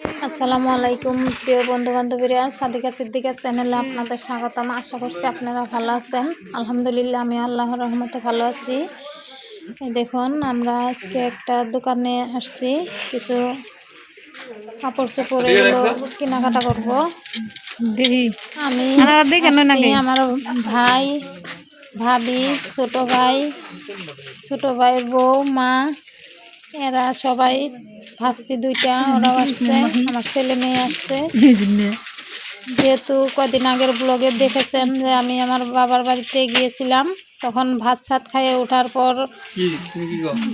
আসসালামু আলাইকুম প্রিয় বন্ধু বান্ধবীরা সাদিকা সিদ্দিকা চ্যানেলে আপনাদের স্বাগতম। আশা করছি আপনারা ভালো আছেন। আলহামদুলিল্লাহ আমি আল্লাহর রহমতে ভালো আছি। দেখুন আমরা আজকে একটা দোকানে আসছি। কিছু কাপড় চোপড় এগুলো কেনাকাটা করব। আমি? আমার ভাই ভাবি ছোট ভাই ছোট ভাই বউ মা এরা সবাই ভাস্তি দুইটা ওরাও আসছে আমার ছেলে মেয়ে আসছে। যেহেতু কদিন আগের ব্লগে দেখেছেন যে আমি আমার বাবার বাড়িতে গিয়েছিলাম তখন ভাত ছাত খাইয়ে ওঠার পর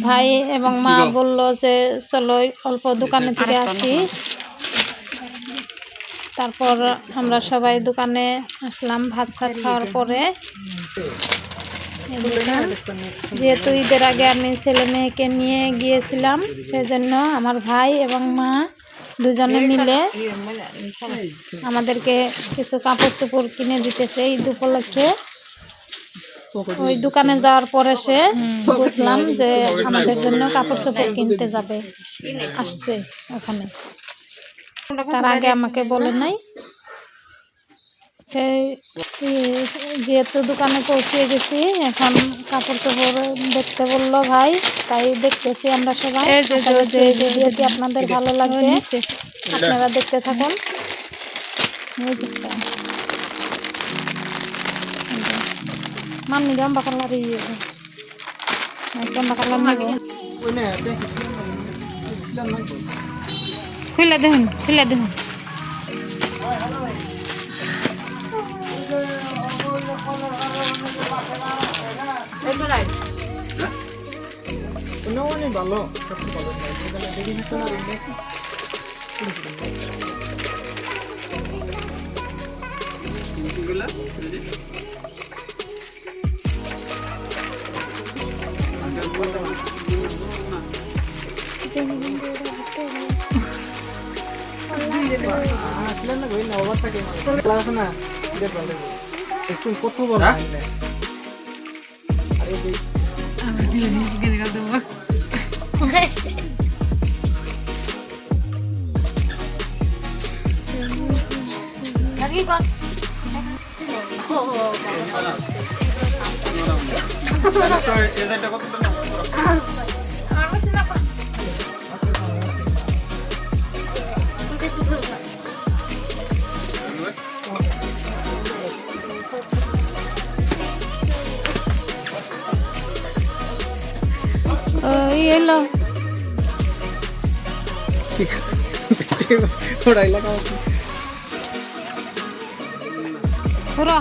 ভাই এবং মা বলল যে চলো অল্প দোকানে থেকে আসি। তারপর আমরা সবাই দোকানে আসলাম ভাত ছাত খাওয়ার পরে। যেহেতু ঈদের আগে আমি ছেলে মেয়েকে নিয়ে গিয়েছিলাম, সেজন্য আমার ভাই এবং মা দুজনে মিলে আমাদেরকে কিছু কাপড় চোপড় কিনে দিতেছে ঈদ উপলক্ষে। ওই দোকানে যাওয়ার পরে সে বুঝলাম যে আমাদের জন্য কাপড় চোপড় কিনতে যাবে, আসছে ওখানে। তার আগে আমাকে বলে নাই। সেই যেহেতু দোকানে পৌঁছে গেছি এখন কাপড় চোপড় দেখতে বলল ভাই তাই দেখতেছি আমরা সবাই। এই যে, আশা করছি যে, এই যে, ভিডিওটি আপনাদের ভালো লাগবে আপনারা দেখতে থাকুন। মান্নি গম্বা কালার ইয়ে নেব। খুলে দেখুন খুলে দেখুন। অনেক ভালো সত্যি ভালো দেখে নিতে পারেন ಅಟ್ಲನ್ನ ಹೋಗ್ತಾ ಕ್ಲಾಸ್ನ ಇದೆ দেখুন কত বড় কত ওই এলো পুরো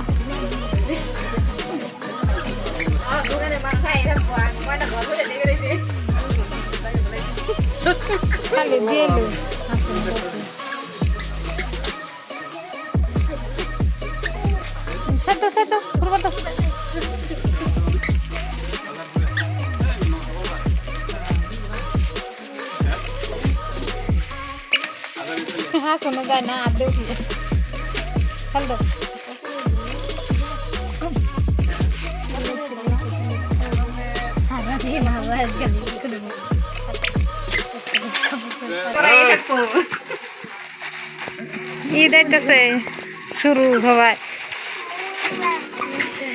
খালি দিয়েলো সেতো সেতো পুরো তো হ্যাঁ শোনা যায় না আর দেউ ফেল দাও ঈদ আইতেছে শুরু সবাই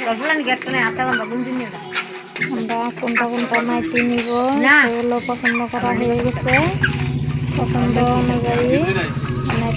আমরা কোনটা কোনটা নাইটি নিব সেগুলো পছন্দ করা হয়ে গেছে পছন্দ অনুযায়ী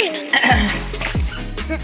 Ooh.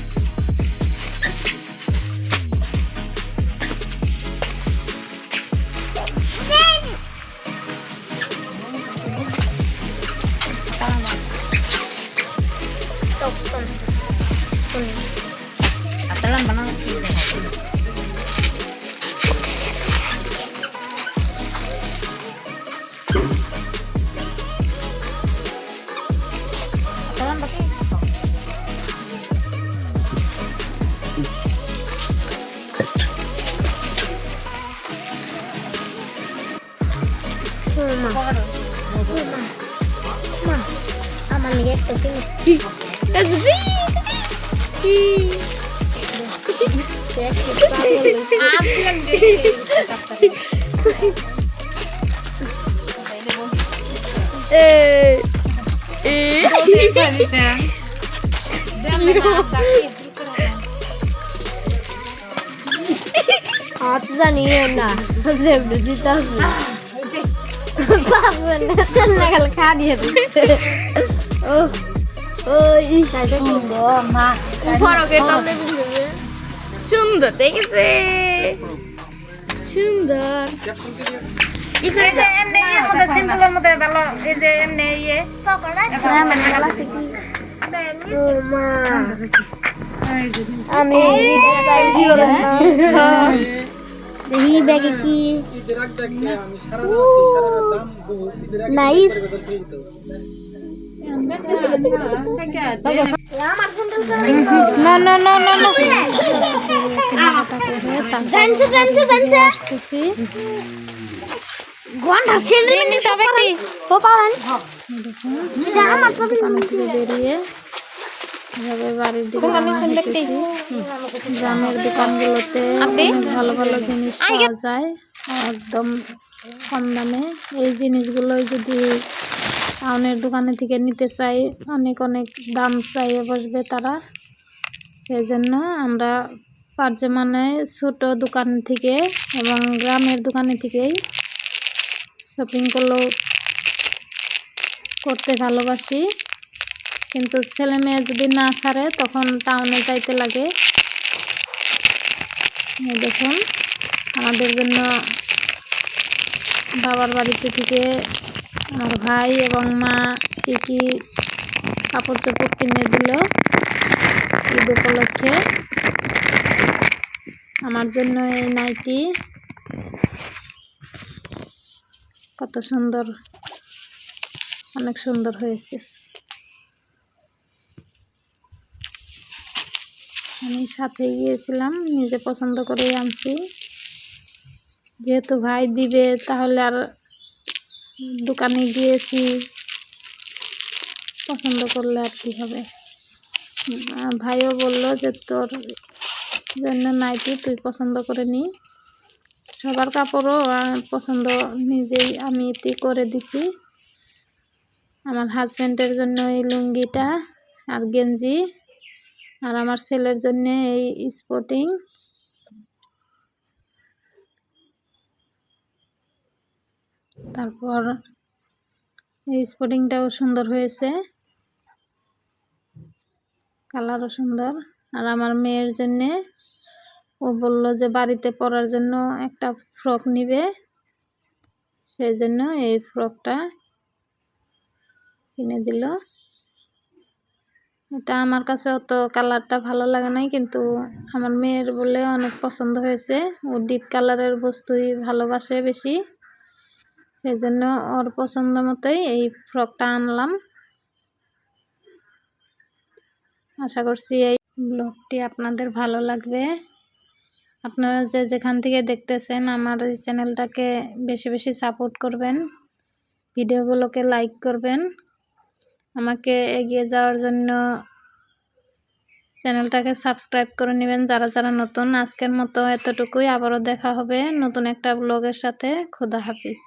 আমার লিগে একটা ছিল হাত জানিয়ে না যেমনি দিতে হবে নাগাল খা দিয়ে দিচ্ছে ও ওই মা সুন্দর দেখেছে সুন্দর এমনি ইয়ের মধ্যে সিম্পলের মধ্যে ভালো এই যে এমনি ইয়ে আমি দেখি ব্যাগে কি নাইস না। না না না না জানছে জানছে জানছে? গন্ডা সেন্ডি নিতে হবে একটি তো পারেন দোকান থেকে বেরিয়ে এভাবে বাড়ির দিকে গ্রামের দোকানগুলোতে ভালো ভালো জিনিস পাওয়া যায়। একদম কম দামে। এই জিনিসগুলো যদি টাউনের দোকানে থেকে নিতে চাই অনেক অনেক দাম চাইয়ে বসবে তারা। সেই জন্য আমরা পারছে মানে ছোট দোকান থেকে এবং গ্রামের দোকানে থেকেই শপিং করলেও করতে ভালোবাসি। কিন্তু ছেলে মেয়ে যদি না ছাড়ে, তখন টাউনে যাইতে লাগে। দেখুন। আমাদের জন্য বাবার বাড়িতে থেকে আমার ভাই এবং মা কী কী কাপড় চোপড় কিনে দিল ঈদ উপলক্ষে। আমার জন্য এই নাইটি। কত সুন্দর, অনেক সুন্দর হয়েছে। আমি সাথে গিয়েছিলাম, নিজে পছন্দ করেই আনছি। যেহেতু ভাই দিবে, তাহলে আর দোকানে গিয়েছি। পছন্দ করলে আর কি হবে? ভাইও বলল যে, তোর জন্য নাইটি তুই পছন্দ করে নি। সবার কাপড়ও পছন্দ নিজেই আমি এতে করে দিছি। আমার হাজব্যান্ডের জন্য এই লুঙ্গিটা আর গেঞ্জি। আর আমার ছেলের জন্য এই স্পোর্টিং। তারপর এই স্পোর্টিংটাও সুন্দর হয়েছে। কালারও সুন্দর। আর আমার মেয়ের জন্যে ও বলল যে বাড়িতে পরার জন্য একটা ফ্রক নিবে। সেই জন্য এই ফ্রকটা কিনে দিল। এটা আমার কাছে অত কালারটা ভালো লাগে নাই, কিন্তু আমার মেয়ের বলে অনেক পছন্দ হয়েছে। ও ডিপ কালারের বস্তুই ভালোবাসে বেশি। সেই জন্য ওর পছন্দ মতোই এই ফ্রকটা আনলাম। আশা করছি এই ব্লগটি আপনাদের ভালো লাগবে। আপনারা যে যেখান থেকে দেখতেছেন আমার এই চ্যানেলটাকে বেশি বেশি সাপোর্ট করবেন, ভিডিওগুলোকে লাইক করবেন। আমাকে এগিয়ে যাওয়ার জন্য চ্যানেলটাকে সাবস্ক্রাইব করে নেবেন। যারা যারা নতুন, আজকের মতো এতটুকুই। আবারও দেখা হবে নতুন একটা ব্লগের সাথে। খোদা হাফিজ।